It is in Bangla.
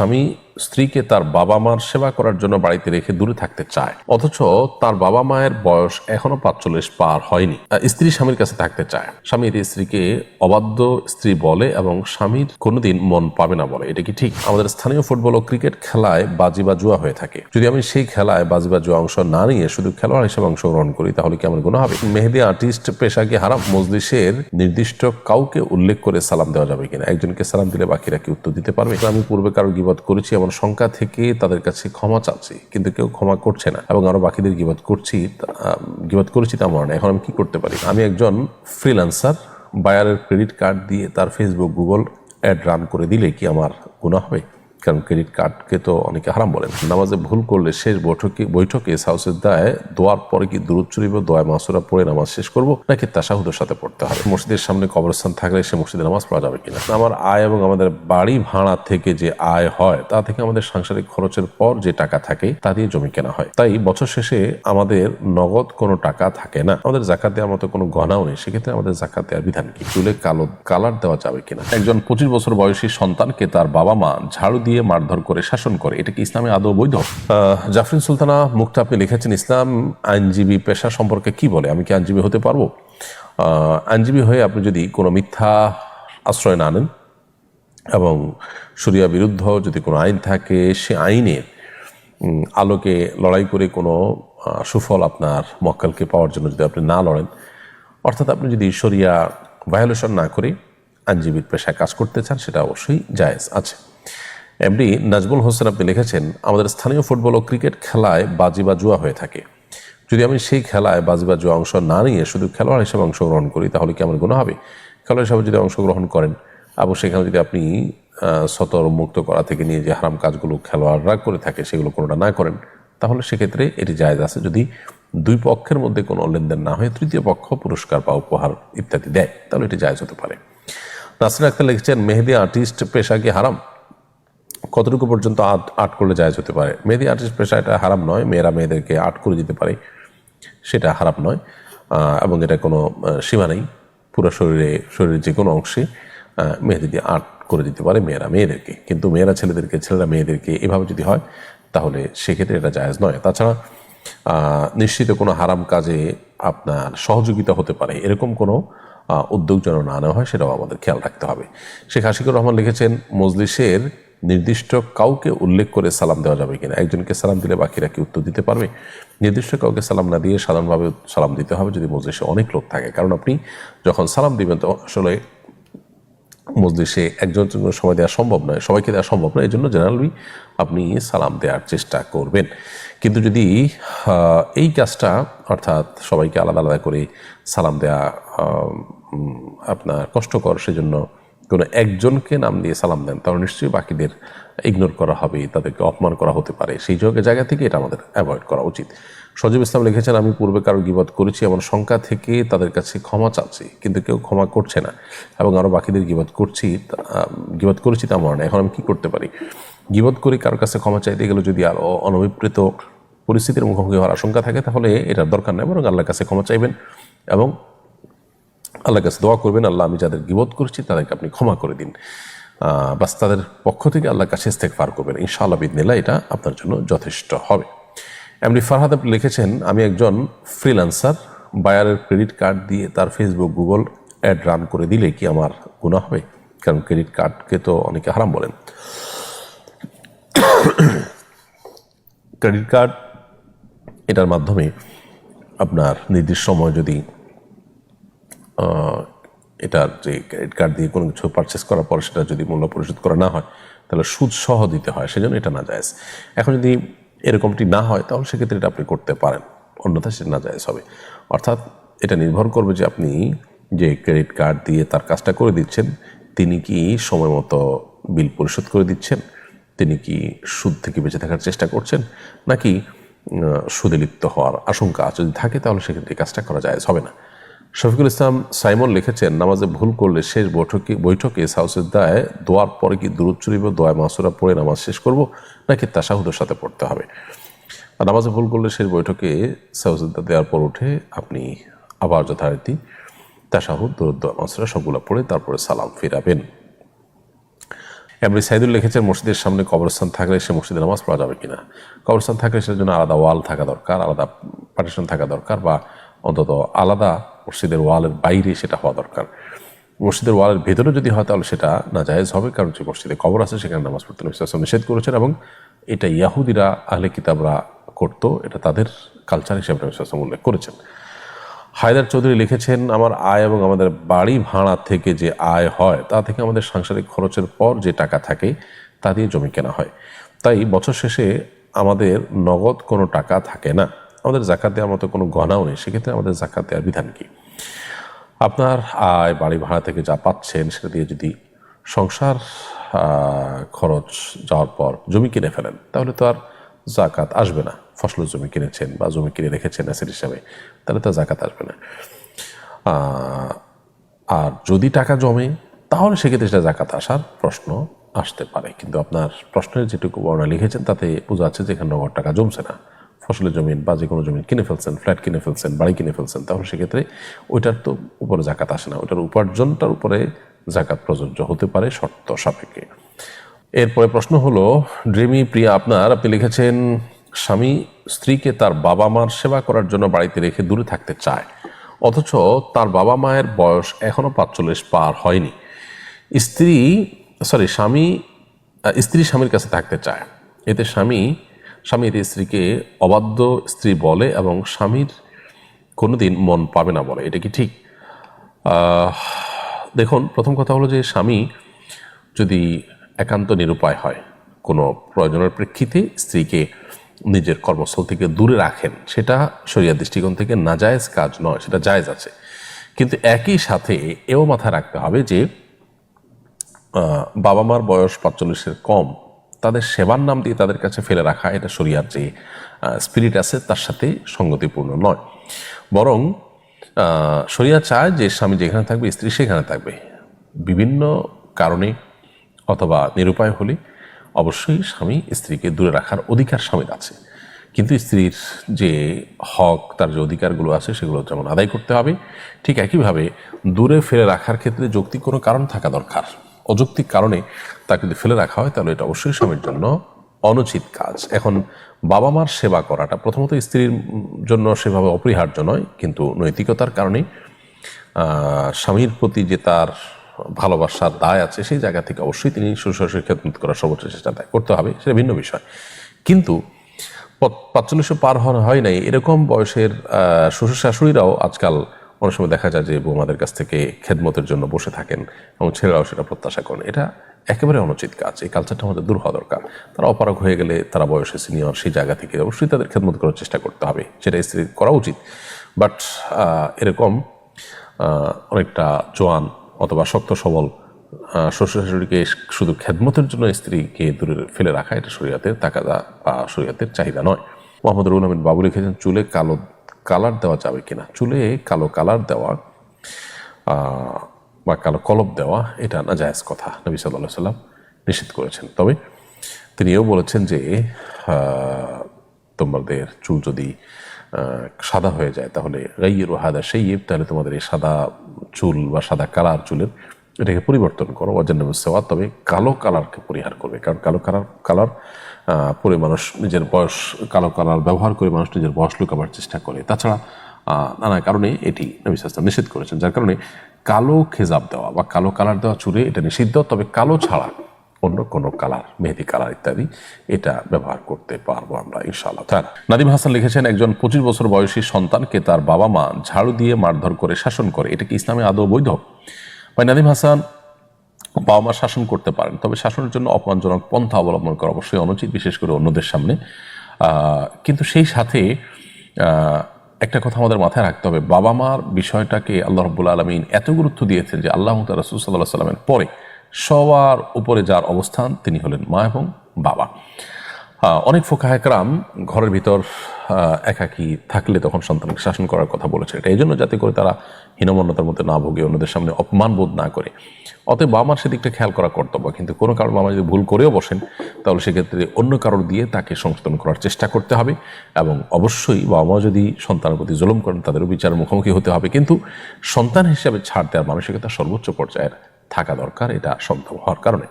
স্বামী স্ত্রীকে তার বাবা মার সেবা করার জন্য বাড়িতে রেখে দূরে থাকতে চায়। অথচ তার বাবা মায়ের বয়স এখনও পাঁচচল্লিশ পার হয়নি। স্ত্রী স্বামীর কাছে থাকতে চায়। স্বামীর স্ত্রীকে অবাধ্য স্ত্রী বলে এবং স্বামীর কোনোদিন মন পাবে না বলে। এটা কি ঠিক? আমাদের স্থানীয় ফুটবল ও ক্রিকেট খেলায় বাজি বা জুয়া হয়ে থাকে। যদি আমি সেই খেলায় বাজি বা জুয়া অংশ না নিয়ে শুধু খেলোয়াড় হিসেবে অংশগ্রহণ করি, তাহলে কি আমার গুণ হবে? মেহেদি আর্টিস্ট পেশা কি হারাম মজলিসের নির্দিষ্ট কাউকে উল্লেখ করে সালাম দেওয়া যাবে কিনা? একজনকে সালাম দিলে বাকিরা কি উত্তর দিতে পারবে? আমি পূর্বে কারও গিবত করেছি এমন শঙ্কা থেকে তাদের কাছে ক্ষমা চাচ্ছি, কিন্তু কেউ ক্ষমা করছে না এবং আরও বাকিদের গিবাদ করছি গিবাদ করেছি তা মনে এখন আমি কি করতে পারি? আমি একজন ফ্রিল্যান্সার বায়ারের ক্রেডিট কার্ড দিয়ে তার ফেসবুক গুগল অ্যাড রান করে দিলে কি আমার গুণা হবে? কারণ ক্রেডিট কার্ডকে তো অনেকে হারাম বলেন নামাজে ভুল করলে শেষ বৈঠকে বৈঠকে সাউসের দায় দোয়ার পরে কি দূরত চুরিব দোয়া মাসুরা পড়ে নামাজ শেষ করব? নাকি তাসাহুদের সাথে পড়তে হবে? মসজিদের সামনে কবরস্থান থাকলে সে মসজিদে নামাজ পড়া যাবে কিনা? আমার আয় এবং আমাদের বাড়ি ভাড়া থেকে যে আয় হয়, তা থেকে আমাদের সাংসারিক খরচের পর যে টাকা থাকে, তা দিয়ে জমি কেনা হয়। তাই বছর শেষে আমাদের নগদ কোনো টাকা থাকে না। আমাদের জাকাত দেওয়ার মতো কোনো গহনাও নেই। সেক্ষেত্রে আমাদের জাকাত দেওয়ার বিধান কি? চুলে কালো কালার দেওয়া যাবে কিনা? একজন পঁচিশ বছর বয়সী সন্তানকে তার বাবা মা ঝাড়ু দিয়ে মারধর করে, শাসন করে। এটা কি ইসলামে আদৌ বৈধ? জাফরিন সুলতানা মুক্তা আপনি লিখেছেন, ইসলাম আইনজীবী পেশা সম্পর্কে কি বলে? আমি কি আইনজীবী হতে পারব? আইনজীবী হয়ে আপনি যদি কোনো মিথ্যা আশ্রয় না নেন এবং শরিয়া বিরুদ্ধ যদি কোনো আইন থাকে, সে আইনের আলোকে লড়াই করে কোনো সুফল আপনার মক্কেলকে পাওয়ার জন্য যদি আপনি না লড়েন, অর্থাৎ আপনি যদি শরিয়া ভায়োলেশন না করে আইনজীবীর পেশায় কাজ করতে চান, সেটা অবশ্যই জায়েজ আছে। এমডি নাজমুল হোসেন আপনি লিখেছেন, আমাদের স্থানীয় ফুটবল ও ক্রিকেট খেলায় বাজি বা জুয়া হয়ে থাকে। যদি আমি সেই খেলায় বাজি বা জুয়া অংশ না নিয়ে শুধু খেলোয়াড় হিসেবে অংশগ্রহণ করি, তাহলে কি আমার গুণ হবে? খেলোয়াড় হিসেবে যদি অংশগ্রহণ করেন এবং সেখানে যদি আপনি সতর মুক্ত করা থেকে নিয়ে যে হারাম কাজগুলো খেলোয়াড়রা করে থাকে, সেগুলো কোনোটা না করেন, তাহলে সেক্ষেত্রে এটি জায়েজ আছে। যদি দুই পক্ষের মধ্যে কোনো লেনদেন না হয়ে, তৃতীয় পক্ষ পুরস্কার বা উপহার ইত্যাদি দেয়, তাহলে এটি জায়েজ হতে পারে। নাসির আক্তার লিখেছেন, মেহেদি আর্টিস্ট পেশা কি হারাম? কতটুকু পর্যন্ত আর্ট আর্ট করলে জায়জ হতে পারে? মেহেদি আর্টিস্ট পেশা এটা হারাম নয়, মেয়েরা মেয়েদেরকে আর্ট করে দিতে পারে, সেটা হারাম নয় এবং এটা কোনো সীমা নেই। পুরো শরীরে, শরীরের যে কোনো অংশে মেহেদি দিয়ে আর্ট করে দিতে পারে মেয়েরা মেয়েদেরকে। কিন্তু মেয়েরা ছেলেদেরকে, ছেলেরা মেয়েদেরকে এভাবে যদি হয়, তাহলে সেক্ষেত্রে এটা জায়জ নয়। তাছাড়া নিশ্চিত কোনো হারাম কাজে আপনার সহযোগিতা হতে পারে। এরকম কোনো উদ্যোগ যেন না নেওয়া হয়, সেটাও আমাদের খেয়াল রাখতে হবে। শেখ হাসিকুর রহমান লিখেছেন, মজলিসের নির্দিষ্ট কাউকে উল্লেখ করে সালাম দেওয়া যাবে কিনা? একজনকে সালাম দিলে বাকিরা কি উত্তর দিতে পারবে? নির্দিষ্ট কাউকে সালাম না দিয়ে সাধারণভাবে সালাম দিতে হবে যদি মজলিসে অনেক লোক থাকে। কারণ আপনি যখন সালাম দিবেন তো আসলে মজলিসে একজন সময় দেওয়া সম্ভব নয় সবাইকে দেওয়া সম্ভব নয়। এই জন্য জেনারেলি আপনি সালাম দেওয়ার চেষ্টা করবেন। কিন্তু যদি এই কাজটা অর্থাৎ সবাইকে আলাদা আলাদা করে সালাম উম, আপনার কষ্টকর সেজন্য কোনো একজনকে নাম দিয়ে সালাম দেন, তাহলে নিশ্চয়ই বাকিদের ইগনোর করা হবে তাদেরকে অপমান করা হতে পারে। সেই যোগে জায়গা থেকে এটা আমাদের অ্যাভয়েড করা উচিত। সজীব ইসলাম লিখেছেন, আমি পূর্বে কারও গিবত করেছি, এমন শঙ্কা থেকে তাদের কাছে ক্ষমা চাচ্ছি, কিন্তু কেউ ক্ষমা করছে না এবং আরও বাকিদের গিবত করছি গিবত করেছি তা হয়। এখন আমি কী করতে পারি? গিবত করে কারোর কাছে ক্ষমা চাইতে গেলে যদি আরও অনভিপ্রেত পরিস্থিতির মুখোমুখি হওয়ার আশঙ্কা থাকে, তাহলে এটার দরকার নেই, বরং আল্লাহর কাছে ক্ষমা চাইবেন এবং আল্লাহর কাছে দোয়া করবেন, আল্লাহ আমি যাদের গিবত করছি তাদেরকে আপনি ক্ষমা করে দিন। বাস তাদের পক্ষ থেকে আল্লাহর কাছে ইস্তেক ফার করবেন। ইনশাআল্লাহ বিদিনিল্লাহ এটা আপনার জন্য যথেষ্ট হবে। এমনি ফারহাদ আপনি লিখেছেন, আমি একজন ফ্রিল্যান্সার, বায়ারের ক্রেডিট কার্ড দিয়ে তার ফেসবুক, গুগল অ্যাড রান করে দিলে কি আমার গুণা হবে? কারণ ক্রেডিট কার্ডকে তো অনেকে হারাম বলেন। ক্রেডিট কার্ড, এটার মাধ্যমে আপনার নির্দিষ্ট সময় যদি এটার যে ক্রেডিট কার্ড দিয়ে কোনো কিছু পারচেস করার পর সেটা যদি মূল্য পরিশোধ করা না হয়, তাহলে সুদ সহ দিতে হয়, সেজন্য এটা না যায় এখন যদি এরকমটি না হয়, তাহলে সেক্ষেত্রে এটা আপনি করতে পারেন। অন্যথা সেটা না যায় হবে। অর্থাৎ এটা নির্ভর করবে যে আপনি যে ক্রেডিট কার্ড দিয়ে তার কাজটা করে দিচ্ছেন, তিনি কি সময় মতো বিল পরিশোধ করে দিচ্ছেন, তিনি কি সুদ থেকে বেঁচে থাকার চেষ্টা করছেন, নাকি সুদে লিপ্ত হওয়ার আশঙ্কা যদি থাকে, তাহলে সেক্ষেত্রে কাজটা করা যায় হবে না। শফিকুল ইসলাম সাইমন লিখেছেন, নামাজে ভুল করলে শেষ বৈঠকে বৈঠকে সাউসের দায়, দোয়ার পরে কি দূরত চুরিব দোয়া মাসুরা পড়ে নামাজ শেষ করব? নাকি তাসাহুদের সাথে পড়তে হবে? আর নামাজে ভুল করলে শেষ বৈঠকে সাউসেদ্দা দেওয়ার পর উঠে আপনি আবার যথারীতি তাসাহুদ দূরত দোয়া, মাসুরা সবগুলো পড়ে তারপরে সালাম ফিরাবেন। এমনি সাইদুল লিখেছেন, মসজিদের সামনে কবরস্থান থাকলে সে মসজিদে নামাজ পড়া যাবে কিনা? কবরস্থান থাকলে সেটার জন্য আলাদা ওয়াল থাকা দরকার, আলাদা পার্টিশন থাকা দরকার বা অন্তত আলাদা মসজিদের ওয়ালের বাইরে সেটা হওয়া দরকার। মসজিদের ওয়ালের ভেতরে যদি হয় তাহলে সেটা না জায়েজ হবে, কারণ যে মসজিদে কবর আছে, সেখানে নামাজ পড়তে নবী আলাইহি নিষেধ করেছেন এবং এটা ইয়াহুদিরা, আহলে কিতাবরা করতো, এটা তাদের কালচার হিসেবে নবী ওয়াসাল্লাম উল্লেখ করেছেন। হায়দার চৌধুরী লিখেছেন, আমার আয় এবং আমাদের বাড়ি ভাড়া থেকে যে আয় হয়, তা থেকে আমাদের সাংসারিক খরচের পর যে টাকা থাকে, তা দিয়ে জমি কেনা হয়। তাই বছর শেষে আমাদের নগদ কোনো টাকা থাকে না। আমাদের জাকাত দেওয়ার মতো কোনো গণাও নেই। সেক্ষেত্রে আমাদের জাকাত দেওয়ার বিধান কি? আপনার আয়, বাড়ি ভাড়া থেকে যা পাচ্ছেন, সেটা দিয়ে যদি সংসার খরচ যাওয়ার পর জমি কিনে ফেলেন, তাহলে তো আর জাকাত আসবে না। ফসলের জমি কিনেছেন বা জমি কিনে রেখেছেন অ্যাসেট হিসাবে, তাহলে তো জাকাত আসবে না। আর যদি টাকা জমে, তাহলে সেক্ষেত্রে সেটা জাকাত আসার প্রশ্ন আসতে পারে। কিন্তু আপনার প্রশ্নের যেটুকু বর্ণনা লিখেছেন, তাতে বোঝা যাচ্ছে যে এখানে নগদ টাকা জমছে না। ফসলের জমিন বা যে কোনো জমিন কিনে ফেলছেন, ফ্ল্যাট কিনে ফেলছেন, বাড়ি কিনে ফেলছেন, তাহলে সেক্ষেত্রে ওইটার তো উপরে জাকাত আসে না। ওইটার উপার্জনটার উপরে জাকাত প্রযোজ্য হতে পারে শর্ত সাপেক্ষে। এরপরে প্রশ্ন হলো, ড্রিমি প্রিয়া, আপনার, আপনি লিখেছেন, স্বামী স্ত্রীকে তার বাবা মার সেবা করার জন্য বাড়িতে রেখে দূরে থাকতে চায়, অথচ তার বাবা মায়ের বয়স এখনও পাঁচচল্লিশ পার হয়নি। স্ত্রী সরি স্বামী স্ত্রী স্বামীর কাছে থাকতে চায়। এতে স্বামী স্বামীর স্ত্রীকে অবাধ্য স্ত্রী বলে এবং স্বামীর কোনোদিন মন পাবে না বলে, এটা কি ঠিক? দেখুন, প্রথম কথা হলো যে স্বামী যদি একান্ত নিরুপায় হয়, কোনো প্রয়োজনের প্রেক্ষিতে স্ত্রীকে নিজের কর্মস্থল থেকে দূরে রাখেন, সেটা শরিয়া দৃষ্টিকোণ থেকে নাজায়েজ কাজ নয়, সেটা জায়জ আছে। কিন্তু একই সাথে এও মাথায় রাখতে হবে যে বাবা মার বয়স পাঁচচল্লিশের কম তাদের সেবার নাম দিয়ে তাদের কাছে ফেলে রাখা, এটা শরিয়ার যে স্পিরিট আছে, তার সাথে সঙ্গতিপূর্ণ নয়। বরং শরিয়া চায় যে স্বামী যেখানে থাকবে, স্ত্রী সেখানে থাকবে। বিভিন্ন কারণে অথবা নিরুপায় হলে অবশ্যই স্বামী স্ত্রীকে দূরে রাখার অধিকার স্বামীর আছে। কিন্তু স্ত্রীর যে হক, তার যে অধিকারগুলো আছে, সেগুলো যেমন আদায় করতে হবে, ঠিক একইভাবে দূরে ফেলে রাখার ক্ষেত্রে যৌক্তিক কোনো কারণ থাকা দরকার। অযৌক্তিক কারণে তাকে যদি ফেলে রাখা হয়, তাহলে এটা অবশ্যই স্বামীর জন্য অনুচিত কাজ। এখন বাবা মার সেবা করাটা প্রথমত স্ত্রীর জন্য সেভাবে অপরিহার্য নয়, কিন্তু নৈতিকতার কারণে স্বামীর প্রতি যে তার ভালোবাসার দায় আছে, সেই জায়গা থেকে অবশ্যই তিনি শ্বশুরের খেদমত করার সর্বোচ্চ চেষ্টা তাই করতে হবে, সেটা ভিন্ন বিষয়। কিন্তু পাঁচচল্লিশশো পার হওয়া হয় নাই, এরকম বয়সের শ্বশুর শাশুড়িরাও আজকাল অনেক সময় দেখা যায় যে বউ বৌমাদের কাছ থেকে খেদমতের জন্য বসে থাকেন এবং ছেলেরাও সেটা প্রত্যাশা করেন। এটা একেবারে অনুচিত কাজ। এই কালচারটা আমাদের দূর হওয়া দরকার। তারা অপারগ হয়ে গেলে তারা বয়সে সিনিয়র সেই জায়গা থেকে অবশ্যই তাদের খেদমত করার চেষ্টা করতে হবে। সেটা স্ত্রী করা উচিত। বাট এরকম অনেকটা জোয়ান অথবা শক্ত সবল শ্বশুর শাশুড়িকে শুধু খেদমতের জন্য স্ত্রীকে দূরে ফেলে রাখা এটা শরীয়তের তাকাদা বা শরীয়তের চাহিদা নয়। মোহাম্মদ রুল আহমেদ বাবু লিখেছেন, চুলে কালো কালার দেওয়া যাবে কিনা? চুলে কালো কালার দেওয়া বা কালো কলব দেওয়া, এটা না জায়েজ কথা, নবী সাল্লাহ সাল্লাম নিষেধ করেছেন। তবে তিনিও বলেছেন যে তোমাদের চুল যদি সাদা হয়ে যায়, তাহলে গাইয়ের হাদা সেই তাহলে তোমাদের এই সাদা চুল বা সাদা কালার চুলের এটাকে পরিবর্তন করো অজান্য সেওয়া তবে কালো কালারকে পরিহার করবে। কারণ কালো কালার কালার পরে মানুষ নিজের বয়স, কালো কালার ব্যবহার করে মানুষ নিজের বয়স লুকাবার চেষ্টা করে। তাছাড়া নানা কারণে এটি নবী নিষেধ করেছেন, যার কারণে কালো খেজাব দেওয়া বা কালো কালার দেওয়া চুলে এটা নিষিদ্ধ, তবে কালো ছাড়া অন্য কোনো কালার, মেহেদি কালার ইত্যাদি এটা ব্যবহার করতে পারব আমরা, ইনশাআল্লাহ। তার, নাদিম হাসান লিখেছেন, একজন পঁচিশ বছর বয়সী সন্তানকে তার বাবা মা ঝাড়ু দিয়ে মারধর করে শাসন করে, এটা কি ইসলামে আদৌ বৈধ? ভাই নাদিম হাসান বাবা মা শাসন করতে পারেন, তবে শাসনের জন্য অপমানজনক পন্থা অবলম্বন করা অবশ্যই অনুচিত, বিশেষ করে অন্যদের সামনে। কিন্তু সেই সাথে একটা কথা আমাদের মাথায় রাখতে হবে বাবা মার বিষয়টাকে আল্লাহ রব্বুল আলমিন এত গুরুত্ব দিয়েছেন যে আল্লাহ রসুল সাল্লাহ সাল্লামের পরে সবার উপরে যার অবস্থান তিনি হলেন মা এবং বাবা। আহ, ফোকা একরাম ঘরের ভিতর একাকী থাকলে তখন সন্তানকে শাসন করার কথা বলেছে এটা। এই জন্য যাতে করে তারা হীনমন্যতার মধ্যে না ভোগে অন্যদের সামনে অপমান বোধ না করে। অতএব বাবা মার সেদিকটা খেয়াল করা কর্তব্য। কিন্তু কোনো কারণ বাবা যদি ভুল করেও বসেন তাহলে সেক্ষেত্রে অন্য কারোর দিয়ে তাকে সংশোধন করার চেষ্টা করতে হবে এবং অবশ্যই বাবা মা যদি সন্তানের প্রতি জুলুম করেন তাদেরও বিচার মুখোমুখি হতে হবে। কিন্তু সন্তান হিসেবে ছাড় দেওয়ার মানসিকতা সর্বোচ্চ পর্যায়ের থাকা দরকার এটা সম্ভব হওয়ার কারণে।